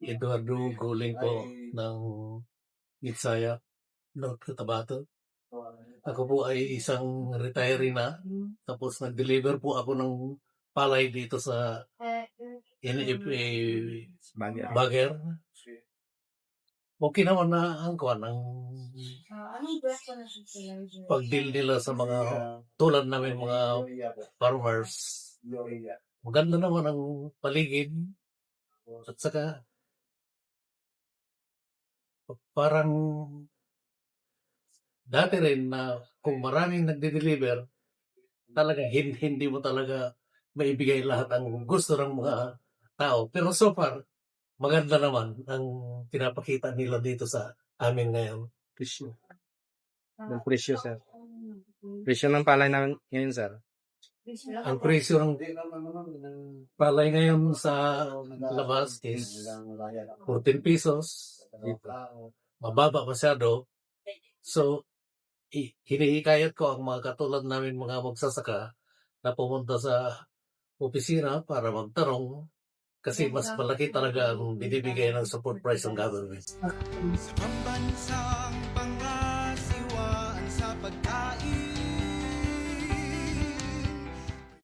Eduardo Guling po ng Itsaya, North Cotabato. Ako po ay isang retiree na. Tapos nag-deliver po ako ng palay dito sa NFA Bagger. Okay naman na ang kuwan ang pag-deal nila sa mga tulad namin mga farmers. Maganda naman ang paligid. At saka parang dati rin na kung maraming nagde-deliver, talaga hindi, hindi mo talaga maibigay lahat ang gusto ng mga tao. Pero so far, maganda naman ang pinapakita nila dito sa amin ngayon. Presyo. Ng presyo, sir. Presyo ng palay namin ngayon, sir. Ang presyo ng palay ngayon sa labas is 14 pesos. Mababa masyado. So, hinihikayat ko ang mga katulad namin mga magsasaka na pumunta sa opisina para magtanong kasi mas malaki talaga ang binibigay ng support price ng government. Sa pambansang pangarap